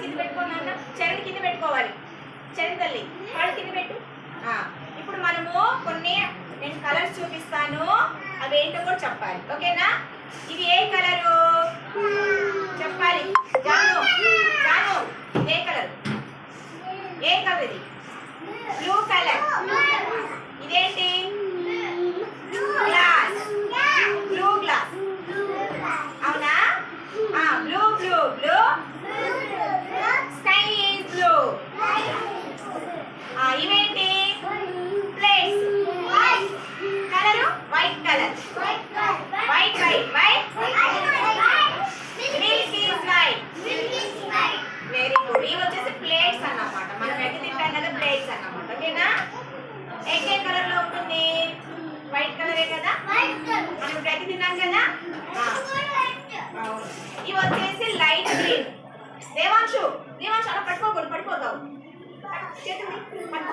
కాళ్ళు కింద పెట్టుకోమన్నా చరణ్ కింద పెట్టుకోవాలి. చరణ్ తల్లి కాళ్ళు కింద పెట్టు. ఇప్పుడు మనము కొన్ని నేను కలర్స్ చూపిస్తాను. అవి ఏంటో కూడా చెప్పాలి. ఓకేనా? ఇది ఏ కలరు చెప్పాలి. జాను. జాను ఏ కలర్ ఏ కలర్ ఇది బ్లూ కలర్ ఇదేంటి గ్లాస్ బ్లూ గ్లాస్ అవునా blue blue blue sky is blue ఇవేంటి plates colour white colour white white white milk is white very good ఇవి వచ్చేసి ప్లేట్స్ అన్నమాట మనం ఎగ్ తింటాం కదా ప్లేట్స్ అన్నమాట ఓకేనా ఎగ్ ఏ కలర్లో ఉంటుంది వైట్ కలరే కదా మనం ఇప్పుడు ఎగ్ తిన్నాం కదా ఆ, అవును. ఇవి వచ్చేసి లైట్ గ్రీన్ దేవాంశు దేవాంశు అలా పట్టుకోకూడదు పడిపోతావు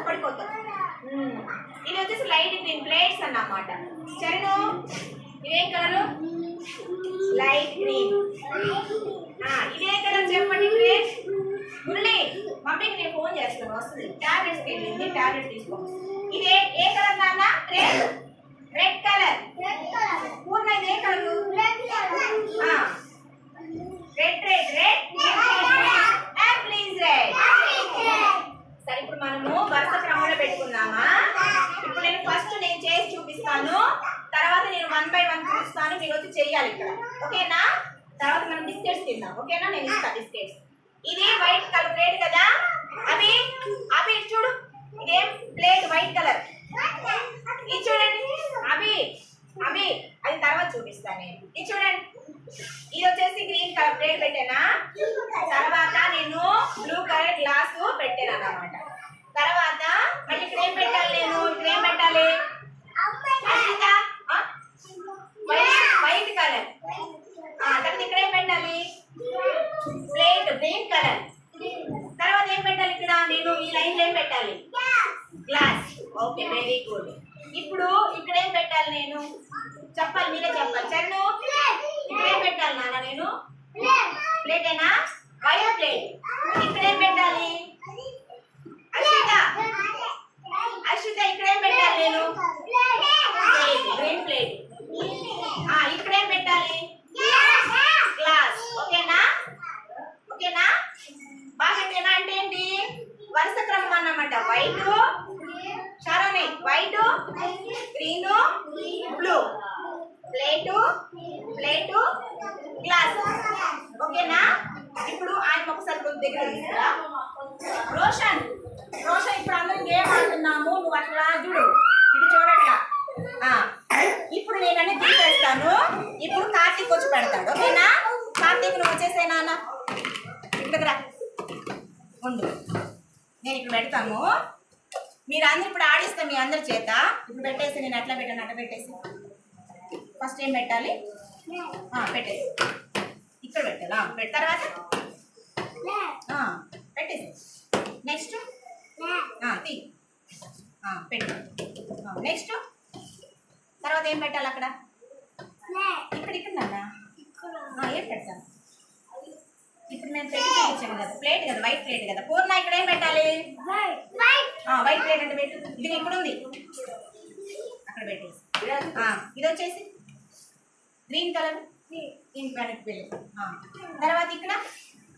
పడిపోతావు ఉమ్. ఇది వచ్చేసి లైట్ గ్రీన్ ప్లేట్స్ అన్నమాట. చరణు ఇవేం కలరు? Light green. ఇదే కలర్ చెప్పండి ప్లేట్. మురళి మమ్మీకి నేను ఫోన్ చేస్తాను. వస్తుంది. టాబ్లెట్స్ వెళ్ళింది టాబ్లెట్ తీసుకో. ఇదే ఏ కలర్ నాన్న? Red red colour. పూర్ణ ఇది colour red red red apple is red సరే ఇప్పుడు మనము వరుస క్రమంలో పెట్టుకుందామా ఇప్పుడు నేను ఫస్ట్ నేను చేసి చూపిస్తాను తర్వాత నేను వన్ బై వన్ చూపిస్తాను మీరు వచ్చి చెయ్యాలి ఇక్కడ ఓకేనా తర్వాత మనం బిస్కెట్స్ తిందాం ఓకేనా? నేను ఇస్తా బిస్కెట్స్. ఇది వైట్ కలర్ ప్లేట్ కదా? అవి అవి చూడు ఇదేం ప్లేట్ వైట్ కలర్ ఇది చూడండి అవి అవి అది తర్వాత చూపిస్తాను నేను ఇది చూడండి ఇది వచ్చేసి గ్రీన్ కలర్ ప్లేట్ పెట్టానా తర్వాత నేను బ్లూ కలర్ గ్లాస్ పెట్టాను అన్నమాట తర్వాత మళ్ళీ ఇక్కడ ఏం పెట్టాలి నేను ఇక్కడ ఏం పెట్టాలి అశ్విత, ఆ? వైట్ వైట్ కలర్ ఆ, తర్వాత ఇక్కడ ఏం పెట్టాలి ప్లేట్ గ్రీన్ కలర్ తర్వాత ఏం పెట్టాలి ఇక్కడ నేను ఈ లైన్ ఏం పెట్టాలి? గ్లాస్ ఓకే వెరీ గుడ్ ఇప్పుడు ఇక్కడ ఏం పెట్టాలి నేను? చెప్పాలి మీరే చెప్పాలి. చరణు ఇక్కడ ఏం పెట్టాలి నాన్న నేను? ప్లేటేనా వైర్ ప్లేట్ ఇక్కడ ఏం పెట్టాలి అశ్విత అశ్విత ఇక్కడ ఏం పెట్టాలి నేను ప్లేట్ గ్రీన్ ప్లేట్ ఆ ఇక్కడ ఏం పెట్టాలి గ్లాస్ ఓకేనా ఓకేనా బాగా తినా అంటే ఏంటి వరుస అనమాట white షారోని white green blue plate plate glass ఓకేనా ఇప్పుడు ఆయన ఒకసారి కొంత దగ్గర తీసుకురా. రోషన్ రోషన్ ఇప్పుడు అందరం గేమ్ ఆడుతున్నాము. నువ్వు అట్లా చూడు. ఇటు చూడట్లా ఇప్పుడు నేను అన్ని తీసేస్తాను. ఇప్పుడు కార్తీక్ వచ్చి పెడతాడు. ఓకేనా కార్తీక్ నువ్వు వచ్చేసే నాన్న. ఇక్కడికి ఉండు. నేను ఇక్కడ పెడతాను. మీరు అందరు ఇప్పుడు ఆడిస్తాను మీ అందరి చేత. ఇప్పుడు పెట్టేసి నేను ఎట్లా పెట్టాను అట్లా పెట్టేసి. ఫస్ట్ ఏం పెట్టాలి? పెట్టేసి. ఇక్కడ పెట్టాలి? పెట్ట తర్వాత? పెట్టేసి. నెక్స్ట్ తీ. పెట్టు. నెక్స్ట్ తర్వాత ఏం పెట్టాలి అక్కడ? ఇక్కడ ఇక్కడ ఏం పెడతాను? ఇప్పుడు నేను పెట్టి చూపించాను కదా ప్లేట్ కదా వైట్ ప్లేట్ కదా. పూర్ణ ఇక్కడ ఏం పెట్టాలి? వైట్ ప్లేట్ అంటే పెట్టు. ఇది ఇక్కడ ఉంది. అక్కడ పెట్టేసి. ఆ, ఇది వచ్చేసి గ్రీన్ కలర్ దీనికి వెనక్కి వెళ్ళి. తర్వాత ఇక్కడ?